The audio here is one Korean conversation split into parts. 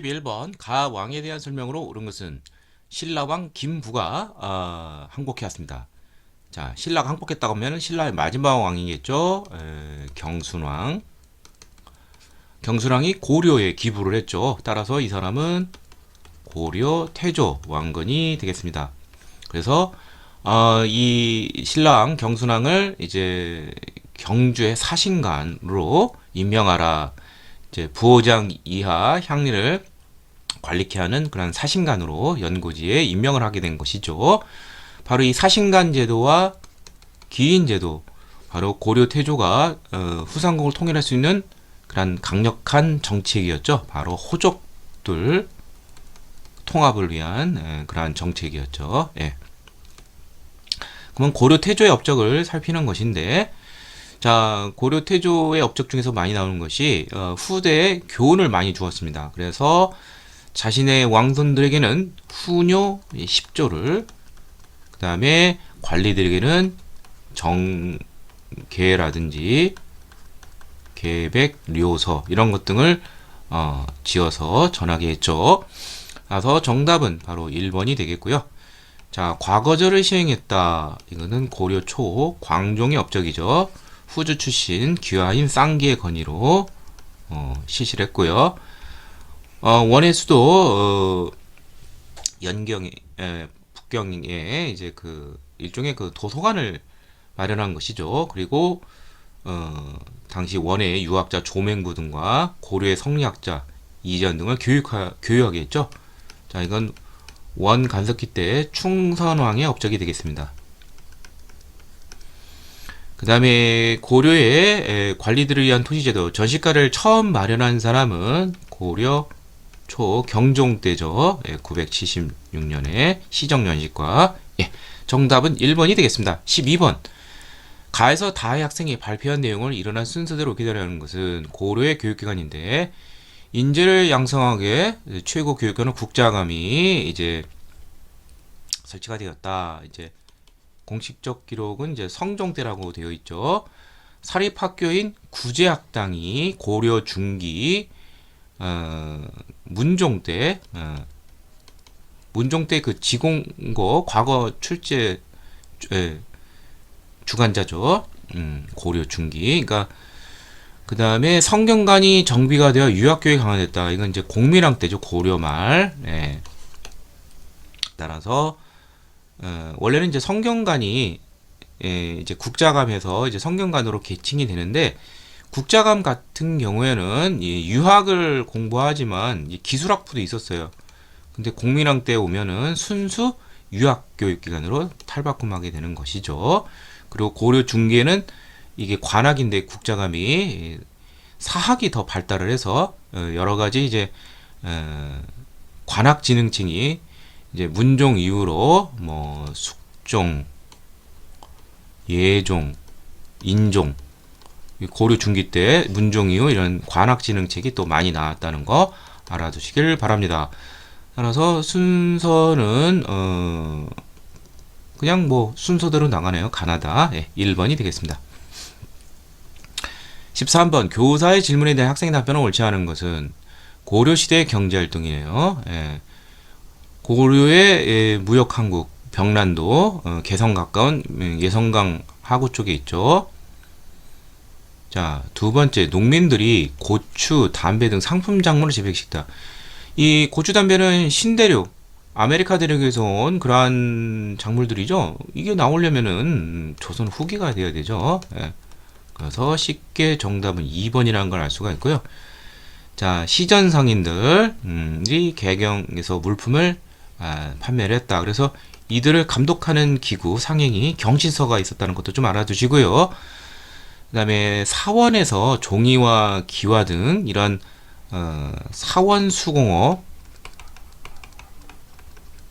11번 가왕에 대한 설명으로 옳은 것은 신라왕 김부가 아, 항복해왔습니다. 자, 신라가 항복했다고 하면 신라의 마지막 왕이겠죠. 에, 경순왕. 경순왕이 고려에 기부를 했죠. 따라서 이 사람은 고려 태조 왕건이 되겠습니다. 그래서 어, 이 신라왕 경순왕을 이제 경주의 사신관으로 임명하라. 이제 부호장 이하 향리를 관리케 하는 그런 사신관으로 연고지에 임명을 하게 된 것이죠. 바로 이 사신관 제도와 기인 제도, 바로 고려 태조가 어, 후삼국을 통일할 수 있는 그런 강력한 정책이었죠. 바로 호족들 통합을 위한 예, 그러한 정책이었죠. 예. 그러면 고려 태조의 업적을 살피는 것인데, 자 고려 태조의 업적 중에서 많이 나오는 것이 어, 후대에 교훈을 많이 주었습니다. 그래서 자신의 왕손들에게는 후뇨 10조를 그 다음에 관리들에게는 정계라든지 계백, 료서 이런 것 등을 어, 지어서 전하게 했죠. 그래서 정답은 바로 1번이 되겠고요. 자, 과거절을 시행했다. 이거는 고려 초 광종의 업적이죠. 후주 출신 귀화인 쌍기의 건의로 어, 시시를 했고요. 어, 원의 수도 어, 연경에 에, 북경에 이제 그 일종의 그 도서관을 마련한 것이죠. 그리고 어, 당시 원의 유학자 조맹부 등과 고려의 성리학자 이전 등을 교육하, 교육하게 했죠. 자, 이건 원 간섭기 때 충선왕의 업적이 되겠습니다. 그 다음에 고려의 에, 관리들을 위한 토지제도 전시가를 처음 마련한 사람은 고려 초 경종 때죠. 예, 976년에 시정연식과 예, 정답은 1번이 되겠습니다. 12번 가에서 다의 학생이 발표한 내용을 일어난 순서대로 기다려는 것은 고려의 교육기관인데 인재를 양성하게 최고 교육관은 국자감이 이제 설치가 되었다. 이제 공식적 기록은 이제 성종 때라고 되어 있죠. 사립학교인 구제학당이 고려 중기 어, 문종 때 어, 문종 때 그 지공고 과거 출제 에, 주관자죠. 음, 고려 중기. 그러니까 그 다음에 성경관이 정비가 되어 유학교육이 강화됐다. 이건 이제 공민왕 때죠. 고려 말. 예. 따라서 어, 원래는 이제 성경관이 예, 이제 국자감에서 이제 성경관으로 계칭이 되는데 국자감 같은 경우에는 이 유학을 공부하지만 이 기술학부도 있었어요. 근데 공민왕 때 오면은 순수 유학 교육 기관으로 탈바꿈하게 되는 것이죠. 그리고 고려 중기에는 이게 관학인데 국자감이 사학이 더 발달을 해서 어, 여러 가지 이제 어, 관학 지능층이 이제 문종 이후로 뭐 숙종, 예종, 인종 고려 중기 때 문종 이후 이런 관학지능책이 또 많이 나왔다는 거 알아두시길 바랍니다. 따라서 순서는 어 그냥 뭐 순서대로 나가네요. 가나다 예, 1번이 되겠습니다. 13번 교사의 질문에 대한 학생의 답변을 옳지 않은 것은 고려시대 경제활동이에요. 예. 고려의 예, 무역항국 병란도 어, 개성 가까운 음, 예성강 하구 쪽에 있죠. 자, 두 번째, 농민들이 고추, 담배 등 상품 작물을 재배식다. 이 고추, 담배는 신대륙, 아메리카 대륙에서 온 그러한 작물들이죠. 이게 나오려면은 조선 후기가 돼야 되죠. 예. 그래서 쉽게 정답은 2번이라는 걸 알 수가 있고요. 자, 시전 상인들이 개경에서 물품을 아, 판매를 했다. 그래서 이들을 감독하는 기구 상행이 경신서가 있었다는 것도 좀 알아두시고요. 그다음에 사원에서 종이와 기와 등 이런 어, 사원 수공업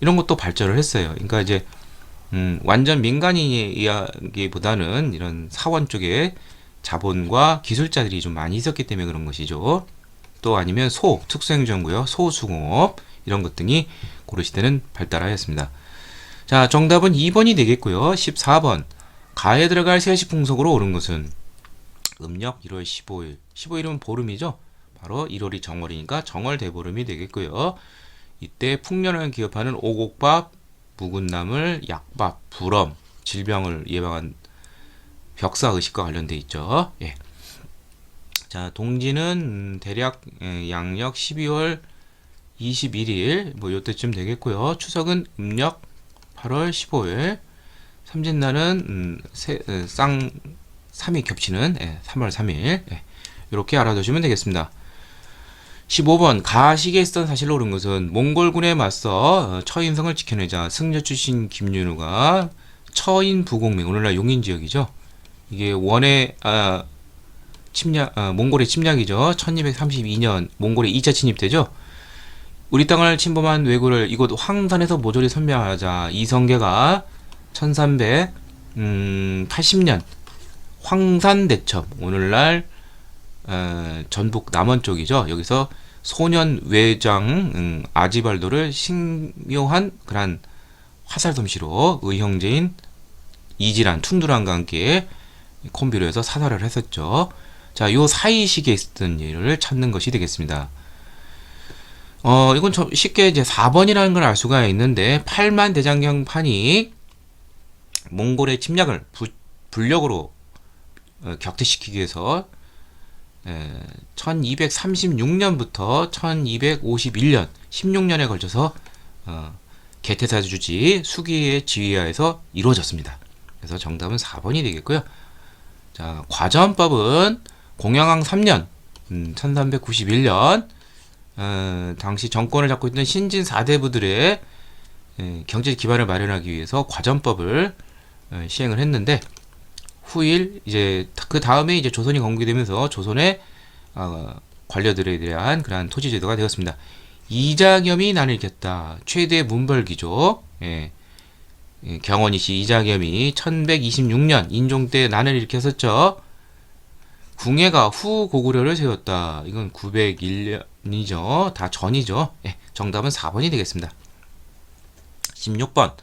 이런 것도 발전을 했어요. 그러니까 이제 음, 완전 민간인의 이야기보다는 이런 사원 쪽에 자본과 기술자들이 좀 많이 있었기 때문에 그런 것이죠. 또 아니면 소, 특수행정구요, 소수공업 이런 것 등이 고려시대는 발달하였습니다. 자, 정답은 2번이 되겠고요. 14번 가에 들어갈 세시 풍속으로 옳은 것은 음력 1월 15일. 15일은 보름이죠. 바로 1월이 정월이니까 정월 대보름이 되겠고요. 이때 풍년을 기업하는 오곡밥, 묵은 나물, 약밥, 불엄, 질병을 예방한 벽사 의식과 관련돼 있죠. 예. 자, 동지는 음, 대략 예, 양력 12월 21일 뭐 요때쯤 되겠고요. 추석은 음력 8월 15일. 삼진날은 음, 세, 에, 쌍 3이 겹치는 예, 3월 3일. 예. 이렇게 알아두시면 되겠습니다. 15번 가시기에 있던 사실로 옳은 것은 몽골군에 맞서 어, 처인성을 지켜내자 승려 출신 김윤우가 처인 부곡명 오늘날 용인 지역이죠. 이게 원의 아, 침략 아, 몽골의 침략이죠. 1232년 몽골의 2차 침입되죠. 우리 땅을 침범한 왜구를 이곳 황산에서 모조리 선멸하자 이성계가 1380년 황산대첩 오늘날 어, 전북 남원 쪽이죠. 여기서 소년 외장 음, 아지발도를 신묘한 그런 화살 솜씨로 의형제인 이지란 툰두란과 함께 콤비로 해서 사살을 했었죠. 자, 요 사이 시기에 있었던 일을 찾는 것이 되겠습니다. 어, 이건 좀 쉽게 이제 4번이라는 걸 알 수가 있는데 8만 대장경 판이 몽골의 침략을 부, 불력으로 어, 격퇴시키기 위해서 1236년부터 1251년 16년에 걸쳐서 어, 개태사 주지 수기의 지휘하에서 이루어졌습니다. 그래서 정답은 4번이 되겠고요. 자, 과전법은 공양왕 3년 음, 1391년 어, 당시 정권을 잡고 있던 신진 4대부들의 에, 경제 기반을 마련하기 위해서 과전법을 어, 시행을 했는데 후일 이제 그 다음에 이제 조선이 건국되면서 조선의 어, 관료들에 대한 그러한 토지 제도가 되었습니다. 이자겸이 난을 일으켰다. 최대 문벌기죠. 예. 예, 경원이시 이자겸이 1126년 인종 때 난을 일으켰었죠. 궁예가 후 고구려를 세웠다. 이건 901년 이죠. 다 전이죠. 예, 정답은 4번이 되겠습니다. 16번.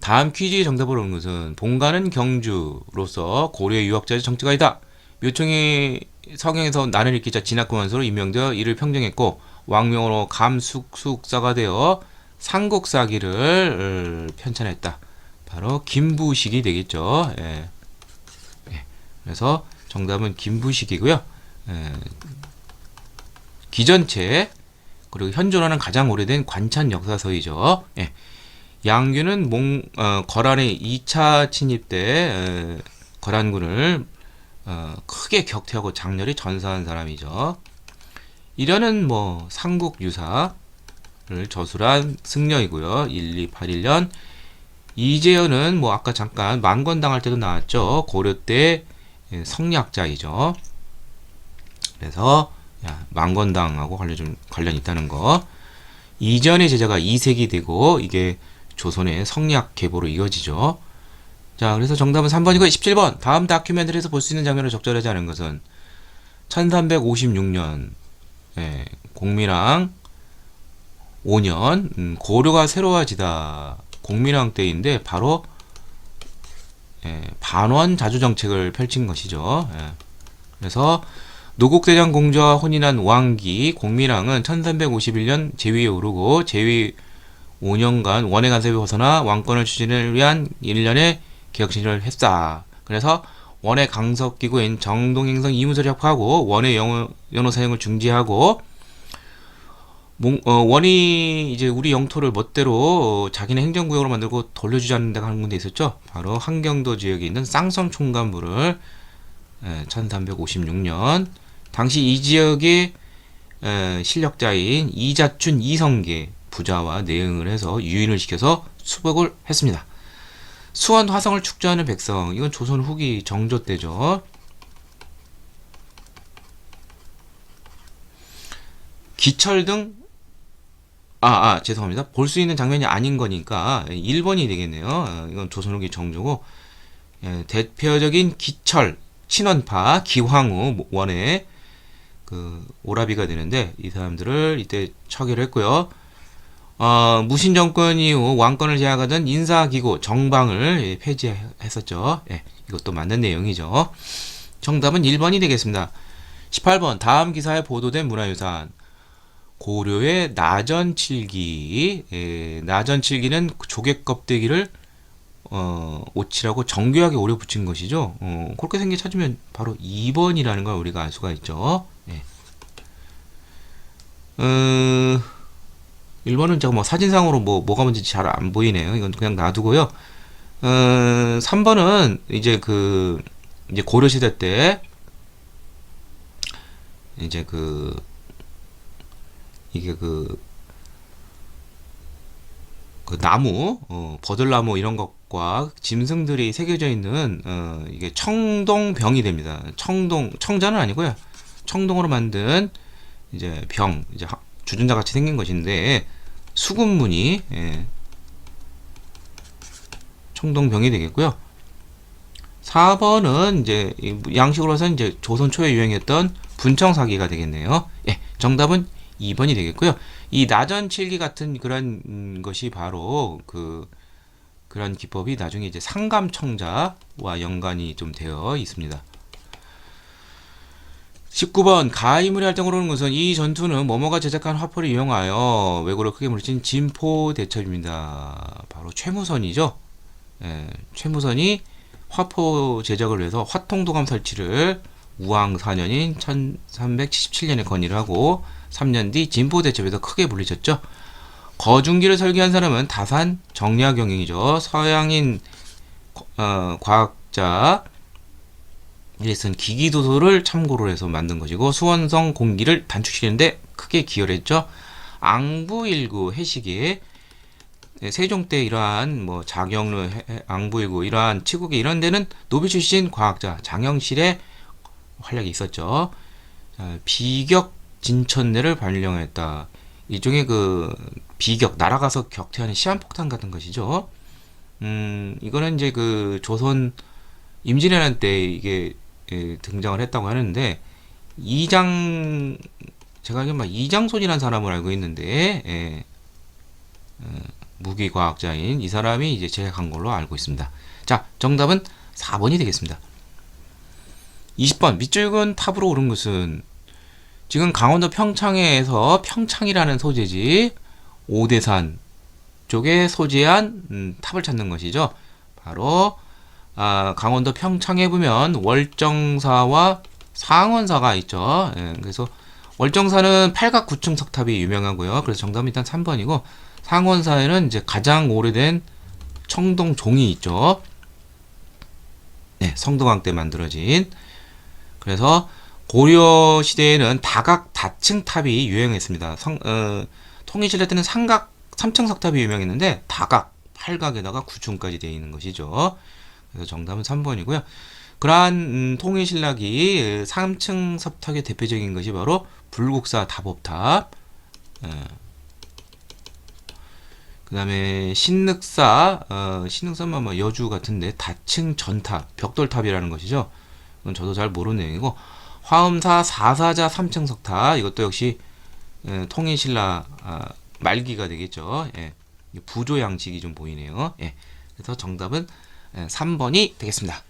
다음 퀴즈의 정답을 온 것은 본가는 경주로서 고려 유학자의 정치가이다. 묘청이 성형에서 난을 일으키자 진학구만소로 임명되어 이를 평정했고 왕명으로 감숙숙사가 되어 삼국사기를 편찬했다. 바로 김부식이 되겠죠. 예. 예. 그래서 정답은 김부식이고요. 예. 기전체 그리고 현존하는 가장 오래된 관찬 역사서이죠. 예. 양규는 몽, 어, 거란의 2차 침입 때 에, 거란군을 어, 크게 격퇴하고 장렬히 전사한 사람이죠. 이련은 뭐 삼국 유사를 저술한 승려이고요. 1281년 이재현은 뭐 아까 잠깐 만권당할 때도 나왔죠. 고려 때 성리학자이죠. 그래서 야, 만권당하고 관련 좀 관련 있다는 거. 이전의 제자가 이색이 되고 이게 조선의 성리학 계보로 이어지죠. 자, 그래서 정답은 3번이고 17번. 다음 다큐멘터리에서 볼 수 있는 장면을 적절하지 않은 것은 1356년 예, 공미랑 5년 음, 고려가 새로워지다. 공미랑 때인데 바로 예, 반원 자주 정책을 펼친 것이죠. 예. 그래서 노국대장 공주와 혼인한 왕기 공미랑은 1351년 제위에 오르고 제위 5년간 원의 간섭이 벗어나 왕권을 추진을 위한 1년의 개혁신을 했다. 그래서 원의 강석기구인 정동행성 이문서를 협하고 원의 연호 사용을 중지하고 몽, 어, 원이 이제 우리 영토를 멋대로 자기네 행정구역으로 만들고 돌려주지 않는다고 하는 군데 있었죠. 바로 한경도 지역에 있는 쌍성 총관부를 1356년 당시 이 지역의 에, 실력자인 이자춘 이성계 부자와 내응을 해서 유인을 시켜서 수복을 했습니다. 수원 화성을 축제하는 백성 이건 조선 후기 정조 때죠. 기철 등 아, 아, 죄송합니다. 볼 수 있는 장면이 아닌 거니까 1번이 되겠네요. 어, 이건 조선 후기 정조고 예, 대표적인 기철 친원파 기황후 원의 그 오라비가 되는데 이 사람들을 이때 처결을 했고요. 어, 무신 정권 이후 왕권을 제약하던 인사기구 정방을 예, 폐지했었죠. 예, 이것도 맞는 내용이죠. 정답은 1번이 되겠습니다. 18번 다음 기사에 보도된 문화유산 고려의 나전칠기 예, 나전칠기는 조개 껍데기를 어, 오칠하고 정교하게 오려 붙인 것이죠. 어, 그렇게 생겨 찾으면 바로 2번이라는 걸 우리가 알 수가 있죠. 예. 어, 1번은 제가 뭐 사진상으로 뭐 뭐가 뭔지 잘 안 보이네요. 이건 그냥 놔두고요. 어, 3번은 이제 그 이제 고려 시대 때 이제 그 이게 그, 그 나무, 어, 버들나무 이런 것과 짐승들이 새겨져 있는 어, 이게 청동병이 됩니다. 청동 청자는 아니고요. 청동으로 만든 이제 병, 이제 하- 주전자 같이 생긴 것인데 수금문이 예, 청동병이 되겠고요. 4번은 이제 이 양식으로 해서 이제 조선 초에 유행했던 분청사기가 되겠네요. 예, 정답은 2번이 되겠고요. 이 나전칠기 같은 그런 음, 것이 바로 그 그런 기법이 나중에 이제 상감청자와 연관이 좀 되어 있습니다. 19번 가인물이 활동으로는 것은 이 전투는 뭐뭐가 제작한 화포를 이용하여 왜고를 크게 물리친 진포 대첩입니다. 바로 최무선이죠. 예, 최무선이 화포 제작을 위해서 화통도감 설치를 우왕 4년인 1377년에 건의를 하고 3년 뒤 진포 대첩에서 크게 불리셨죠. 거중기를 설계한 사람은 다산 정약용이죠. 서양인 어, 과학자 이쓴 기기도서를 참고로 해서 만든 것이고 수원성 공기를 단축시키는데 크게 기여를 했죠. 앙부일구 해시기 세종 때 이러한 뭐 자경루 앙부일구 이러한 치국이 이런 데는 노벨 출신 과학자 장영실의 활약이 있었죠. 자, 비격 진천내를 발령했다. 일종의 그 비격 날아가서 격퇴하는 시한폭탄 같은 것이죠. 음, 이거는 이제 그 조선 임진왜란 때 이게 예, 등장을 했다고 하는데 이장 제가 알기로 막 이장손이라는 사람을 알고 있는데 예, 어, 무기 과학자인 이 사람이 이제 제작한 걸로 알고 있습니다. 자, 정답은 4번이 되겠습니다. 20번 밑줄근 탑으로 오른 것은 지금 강원도 평창에서 평창이라는 소재지 오대산 쪽에 소재한 음, 탑을 찾는 것이죠. 바로 아, 강원도 평창에 보면 월정사와 상원사가 있죠. 예, 그래서 월정사는 팔각 구층 석탑이 유명하고요. 그래서 정답은 일단 3번이고 상원사에는 이제 가장 오래된 청동 종이 있죠. 네, 성동왕 때 만들어진. 그래서 고려 시대에는 다각 다층 탑이 유행했습니다. 성, 어, 통일시대 때는 삼각 삼층 석탑이 유명했는데 다각 팔각에다가 구층까지 되어 있는 것이죠. 그래서 정답은 3번이고요. 그러한 음, 통일신라기 3층 석탑의 대표적인 것이 바로 불국사 다법탑, 그 다음에 신늑사, 어, 신늑사만 뭐 여주 같은데 다층 전탑, 벽돌탑이라는 것이죠. 그건 저도 잘 모르는 내용이고 화엄사 사사자 3층 석탑 이것도 역시 에, 통일신라 아, 말기가 되겠죠. 예. 부조 양식이 좀 보이네요. 예. 그래서 정답은 에, 3번이 되겠습니다.